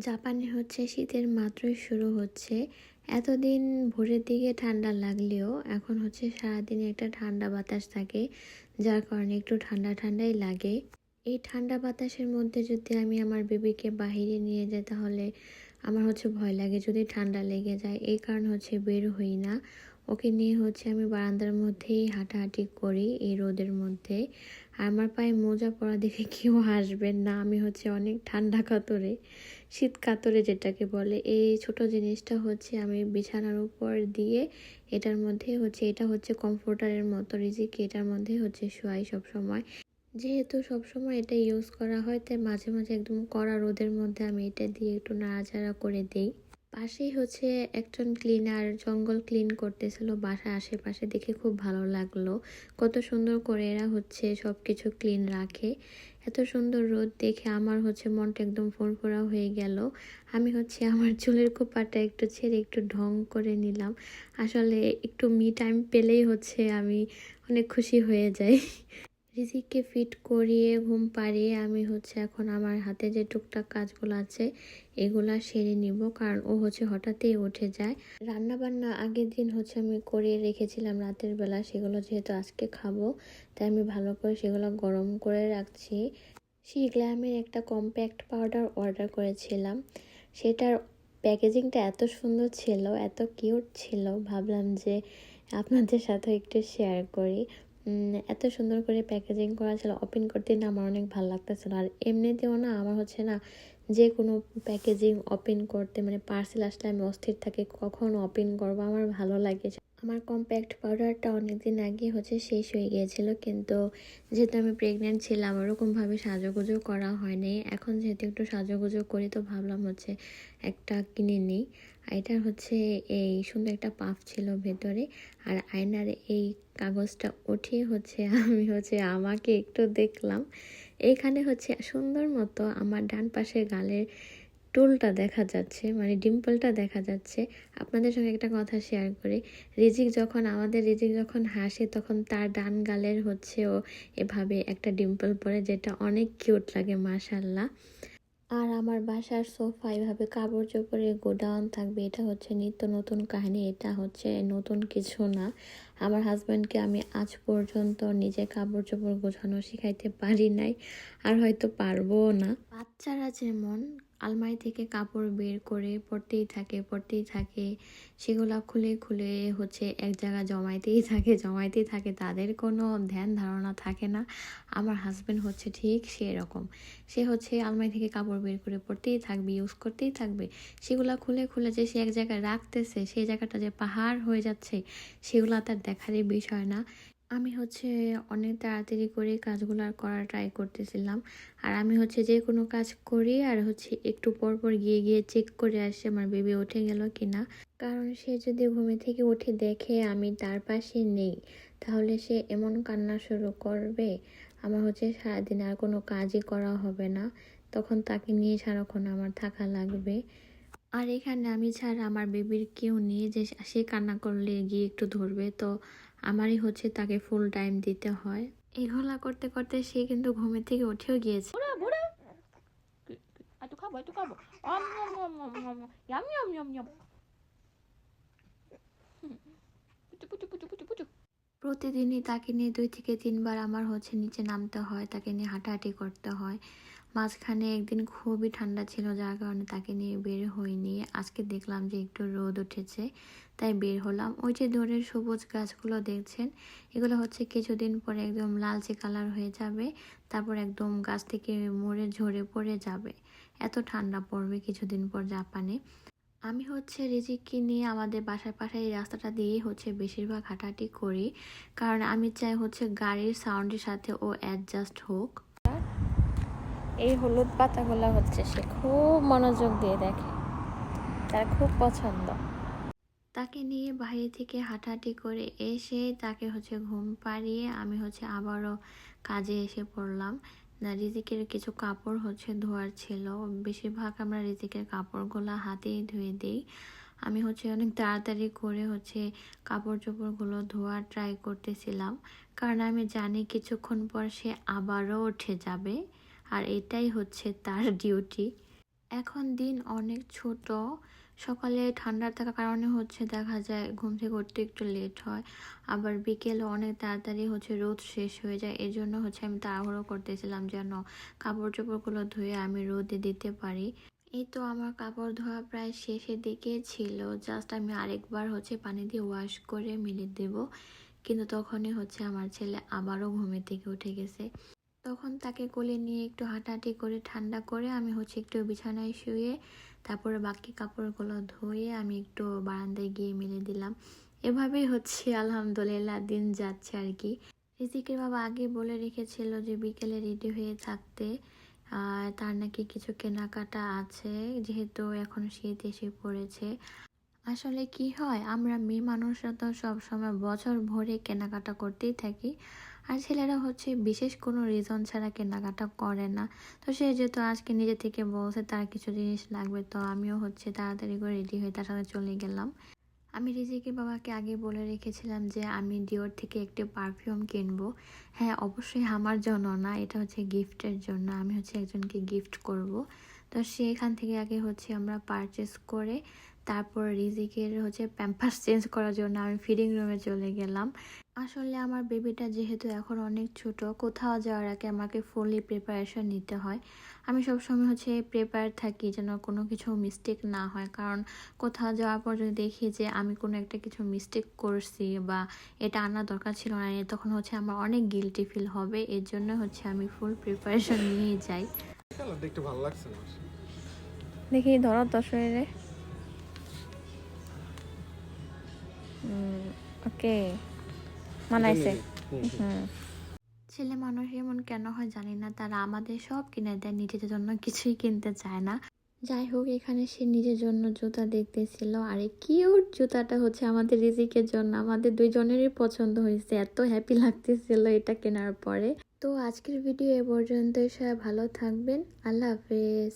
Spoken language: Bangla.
জাপানে হচ্ছে শীতের মাত্রই শুরু হচ্ছে। এতদিন ভোরের দিকে ঠান্ডা লাগলেও এখন হচ্ছে সারাদিনে একটা ঠান্ডা বাতাস থাকে, যার কারণে একটু ঠান্ডা ঠান্ডাই লাগে। এই ঠান্ডা বাতাসের মধ্যে যদি আমি আমার বেবিকে বাহিরে নিয়ে যাই, তাহলে আমার হচ্ছে ভয় লাগে যদি ঠান্ডা লেগে যায়। এই কারণ হচ্ছে বের হই না। ওকে নিয়ে হচ্ছে আমি বারান্দার মধ্যেই হাঁটাহাঁটি করি এই রোদের মধ্যে। আমার পায়ে মোজা পরা দেখে কেউ হাসবেন না। আমি হচ্ছে অনেক ঠান্ডা কাতরে, শীত কাতরে যেটাকে বলে। এই ছোট জিনিসটা হচ্ছে আমি বিছানার উপর দিয়ে এটার মধ্যে হচ্ছে, এটা হচ্ছে কমফোর্টারের মতো রিজিক, এটার মধ্যে হচ্ছে শোয়াই সব সময় যেহেতু সবসময় এটা ইউজ করা হয়, তাই মাঝে মাঝে একদম কড়া রোদের মধ্যে আমি এটা দিয়ে একটু নাড়াচাড়া করে দিই। পাশেই হচ্ছে একজন ক্লিনার জঙ্গল ক্লিন করতেছিল বাসার আশেপাশে, দেখে খুব ভালো লাগল। কত সুন্দর করে এরা হচ্ছে সব কিছু ক্লিন রাখে। এত সুন্দর রোদ দেখে আমার হচ্ছে মনটা একদম ফুরফুরা হয়ে গেল। আমি হচ্ছে আমার চুলের কোপাটা একটু ছেড়ে একটু ঢং করে নিলাম। আসলে একটু মি টাইম পেলেই হচ্ছে আমি অনেক খুশি হয়ে যাই। রিজিককে ফিট করিয়ে, ঘুম পাড়িয়ে আমি হচ্ছে এখন আমার হাতে যে টুকটাক কাজগুলো আছে, এগুলা সেরে নিব। কারণ ও হচ্ছে হঠাৎই উঠে যায়। রান্না বান্না আগের দিন হচ্ছে আমি করে রেখেছিলাম রাতের বেলা, সেগুলো যেহেতু আজকে খাব, তাই আমি ভালো করে সেগুলো গরম করে রাখছি। সেই গ্ল্যামের একটা কম্প্যাক্ট পাউডার অর্ডার করেছিলাম। সেটার প্যাকেজিংটা এত সুন্দর ছিল, এত কিউট ছিল। ভাবলাম যে আপনাদের সাথে একটু শেয়ার করি। এত সুন্দর করে প্যাকেজিং করা ছিল ওপেন করতে না আমার অনেক ভালো লাগতেছিল। আর এমনিতেও না, আমার হচ্ছে না যে কোনো প্যাকেজিং ওপেন করতে মানে পার্সেল আসলে আমি অস্থির থাকি, কখন ওপেন করব? আমার ভালো লাগে আমার কম্প্যাক্ট পাউডারটা অনেকদিন আগে হচ্ছে শেষ হয়ে গিয়েছিল, কিন্তু যেহেতু আমি প্রেগনেন্ট ছিলাম, ওরকমভাবে সাজুগুজো করা হয়নি। এখন যেহেতু একটু সাজুগুজো করি, তো ভাবলাম হচ্ছে একটা কিনে নিই। এটার হচ্ছে এই সুন্দর একটা পাফ ছিল ভেতরে, আর আয়নার এই কাগজটা উঠিয়ে হচ্ছে আমি হচ্ছে আমাকে একটু দেখলাম। এইখানে হচ্ছে সুন্দর মতো আমার ডান পাশের গালের টুলটা দেখা যাচ্ছে মানে ডিম্পলটা দেখা যাচ্ছে। আপনাদের সঙ্গে একটা কথা শেয়ার করি। রিজিক যখন, আমাদের রিজিক যখন হাসে, তখন তার ডান গালের হচ্ছে ও এভাবে একটা ডিম্পল পরে, যেটা অনেক কিউট লাগে মাশাল্লাহ আর আমার বাসার সোফা এভাবে কাপড় চোপড়ের গোডাউন থাকবে, এটা হচ্ছে নিত্য নতুন কাহিনী, এটা হচ্ছে নতুন কিছু না। আমার হাজব্যান্ডকে আমি আজ পর্যন্ত নিজে কাপড় চোপড় গোছানো শিখাইতে পারি নাই, আর হয়তো পারবোও না। বাচ্চারা যেমন আলমারি থেকে কাপড় বের করে পরতেই থাকে, পড়তেই থাকে। সেগুলো খুলে খুলে হচ্ছে এক জায়গা জমাইতেই থাকে জমাইতেই থাকে। তাদের কোনো ধ্যান ধারণা থাকে না। আমার হাজব্যান্ড হচ্ছে ঠিক সেরকম। সে হচ্ছে আলমারি থেকে কাপড় বের করে পড়তেই থাকবে ইউজ করতেই থাকবে। সেগুলো খুলে খুলে যে সে এক জায়গায় রাখতেছে, সেই জায়গাটা যে পাহাড় হয়ে যাচ্ছে, সেগুলো তার দেখারই বিষয় না। আমি হচ্ছে অনেক তাড়াতাড়ি করে কাজগুলো আর করার ট্রাই করতেছিলাম। আর আমি হচ্ছে যে কোনো কাজ করি আর হচ্ছে একটু পর পর গিয়ে গিয়ে চেক করে আসি আমার বেবি উঠে গেল কি না কারণ সে যদি ঘুমে থেকে উঠে দেখে আমি তার পাশে নেই, তাহলে সে এমন কান্না শুরু করবে। আমার হচ্ছে সারাদিন আর কোনো কাজই করা হবে না। তখন তাকে নিয়ে সারাক্ষণ আমার থাকা লাগবে। আর এখানে আমি ছাড়া আমার বেবির কেউ নেই যে সে কান্না করলে গিয়ে একটু ধরবে। তো আমারই হচ্ছে তাকে ফুল টাইম দিতে হয়। এগুলা করতে করতে সে কিন্তু ঘুমের থেকে উঠেও গিয়েছে। একটু খাব একটু খাব। প্রতিদিনই তাকে নিয়ে দুই থেকে তিনবার আমার হচ্ছে নিচে নামতে হয় তাকে নিয়ে হাঁটাহাঁটি করতে হয়। মাঝখানে একদিন খুবই ঠান্ডা ছিল, যার কারণে তাকে নিয়ে বের হইনি। আজকে দেখলাম যে একটু রোদ উঠেছে, তাই বের হলাম। ওই যে দূরের সবুজ গাছগুলো দেখছেন, এগুলো হচ্ছে কিছুদিন পরে একদম লালচে কালার হয়ে যাবে, তারপর একদম গাছ থেকে মরে ঝরে পড়ে যাবে। এত ঠান্ডা পড়বে কিছুদিন পর জাপানে। আমি হচ্ছে রিজিককে নিয়ে আমাদের বাসার পাশে এই রাস্তাটা দিয়ে হচ্ছে বেশিরভাগ হাঁটাহাঁটি করি, কারণ আমি চাই হচ্ছে গাড়ির সাউন্ডের সাথে ও অ্যাডজাস্ট হোক। এই হলুদ পাতাগুলো হচ্ছে সে খুব মনোযোগ দিয়ে দেখে। তার খুব পছন্দ। তাকে নিয়ে বাইরে থেকে হাঁটাহাঁটি করে এসে তাকে হচ্ছে ঘুম পাড়িয়ে আমি হচ্ছে আবারও কাজে এসে পড়লাম। না, রিজিকের কিছু কাপড় হচ্ছে ধোয়ার ছিল। বেশিরভাগ আমরা রিজিকের কাপড়গুলো হাতেই ধুয়ে দিই। আমি হচ্ছে অনেক তাড়াতাড়ি করে হচ্ছে কাপড় চোপড়গুলো ধোয়ার ট্রাই করতেছিলাম। কারণ আমি জানি কিছুক্ষণ পর সে আবারও উঠে যাবে। আর এটাই হচ্ছে তার ডিউটি এখন দিন অনেক ছোট, সকালে ঠান্ডা থাকার কারণে হচ্ছে দেখা যায় ঘুম থেকে উঠতে একটু লেট হয়, আবার বিকেলে অনেক তাড়াতাড়ি হচ্ছে রোদ শেষ হয়ে যায়। এর জন্য হচ্ছে আমি তাড়াহুড়ো করতেছিলাম যেন কাপড় চোপড়গুলো ধুয়ে আমি রোদে দিতে পারি। এই তো আমার কাপড় ধোয়া প্রায় শেষের দিকে ছিল জাস্ট আমি আরেকবার হচ্ছে পানি দিয়ে ওয়াশ করে মিলে দেব। কিন্তু তখনই হচ্ছে আমার ছেলে আবারও ঘুমের থেকে উঠে গেছে। তখন তাকে কোলে নিয়ে একটু হাঁটাহাঁটি করে ঠান্ডা করে আমি হচ্ছে একটু বিছানায় শুয়ে তারপরে বাকি কাপড়গুলো ধুয়ে আমি একটু বারান্দায় গিয়ে মেলে দিলাম। এভাবেই হচ্ছে আলহামদুলিল্লাহ দিন যাচ্ছে আর কি। রিজিকের বাবা আগে বলে রেখেছিল যে বিকেলে রেডি হয়ে থাকতে তার নাকি কিছু কেনাকাটা আছে, যেহেতু এখন শীত এসে পড়েছে। আসলে কি হয়, আমরা মেয়ে মানুষরা তো সবসময় বছর ভরে কেনাকাটা করতেই থাকি। আর ছেলেরা হচ্ছে বিশেষ কোনো রিজন ছাড়া কেনাকাটা করে না। তো সে যেহেতু আজকে নিজে থেকে বলছে তার কিছু জিনিস লাগবে, তো আমিও হচ্ছে তাড়াতাড়ি করে রেডি হয়ে তার সাথে চলে গেলাম। আমি রিজিকের বাবাকে আগে বলে রেখেছিলাম যে আমি ডিওর থেকে একটি পারফিউম কিনবো। হ্যাঁ অবশ্যই আমার জন্য না, এটা হচ্ছে গিফটের জন্য। আমি হচ্ছে একজনকে গিফট করব। তো সেখান থেকে আগে হচ্ছে আমরা পারচেস করে তারপর রিজিকের হচ্ছে প্যাম্পাস চেঞ্জ করার জন্য আমি ফিডিং রুমে চলে গেলাম। আসলে আমার বেবিটা যেহেতু এখন অনেক ছোট কোথাও যাওয়ার আগে আমাকে ফুললি প্রিপারেশন নিতে হয়। আমি সবসময় হচ্ছে প্রিপেয়ার থাকি যেন কোনো কিছু মিস্টেক না হয় কারণ কোথাও যাওয়ার পর যদি দেখি যে আমি কোনো একটা কিছু মিস্টেক করছি বা এটা আনার দরকার ছিল না তখন হচ্ছে আমার অনেক গিলটি ফিল হবে এর জন্য হচ্ছে আমি ফুল প্রিপারেশন নিয়ে যাই। দেখতে ভালো লাগছে দেখি ধরো দশরে ওকে মানাইছে। হুম ছেলে মানুষ এমন কেন হয় জানি না তারা আমাদের সব কিনে দেয় নিজেদের জন্য কিছুই কিনতে চায় না। যাই হোক এখানে সে নিজের জন্য জুতা দেখতেছিল। আর কিউট জুতাটা হচ্ছে আমাদের রিজিকের জন্য। আমাদের দুইজনেরই পছন্দ হয়েছে। এত হ্যাপি লাগতেছিল এটা কেনার পরে। তো আজকের ভিডিও এ পর্যন্তই। সবাই ভালো থাকবেন। আল্লাহ হাফেজ।